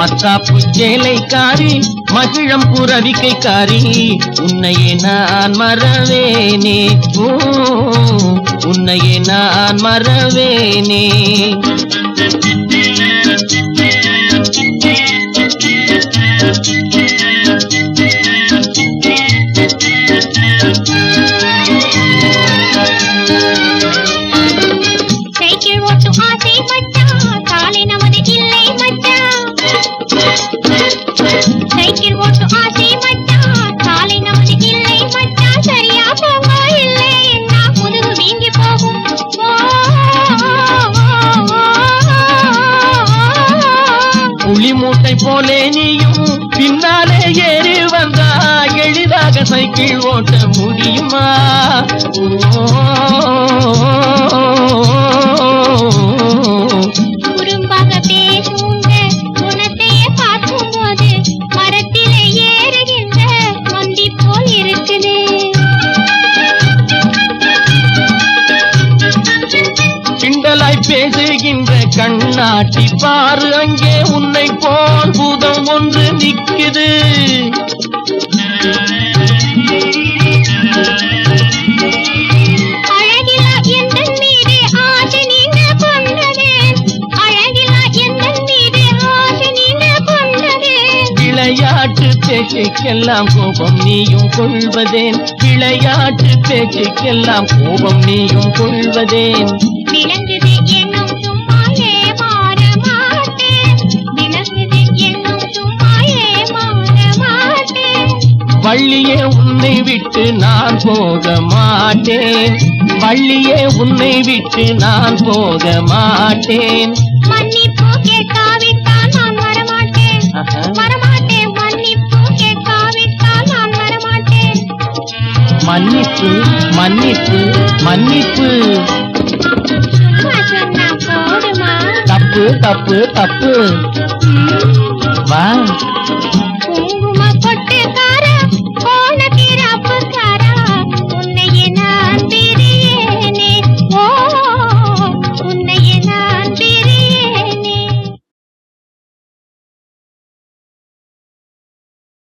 மத்தாப்பு சேலைக்காரி மகிழம் புறவிக்கைக்காரி உன்னையே நான் மறவேனே. உன்னையே நான் மறவேனே. போலே நீயும். பின்னாலே ஏறி வந்தா எளிதாக சைக்கிள் ஓட்ட முடியுமா? பேசுகின்ற கண்ணாட்டி பாரு அங்கே உன்னை போல் பூதம் ஒன்று கொண்டது விளையாட்டு பேச்சுக்கெல்லாம் கோபம் நீயும் கொள்வதேன். விளையாட்டு பேச்சுக்கெல்லாம் கோபம் நீயும் கொள்வதேன். வள்ளியே உன்னை விட்டு நான் போக மாட்டேன். வள்ளியே உன்னை விட்டு நான் போக மாட்டேன். மன்னிப்பு கேட்காவிட்டால் நான் வரமாட்டேன். வரமாட்டேன். மன்னிப்பு கேட்காவிட்டால் நான் வரமாட்டேன். மன்னிப்பு மன்னிப்பு மன்னிப்பு. தப்பு தப்பு தப்பு. வா.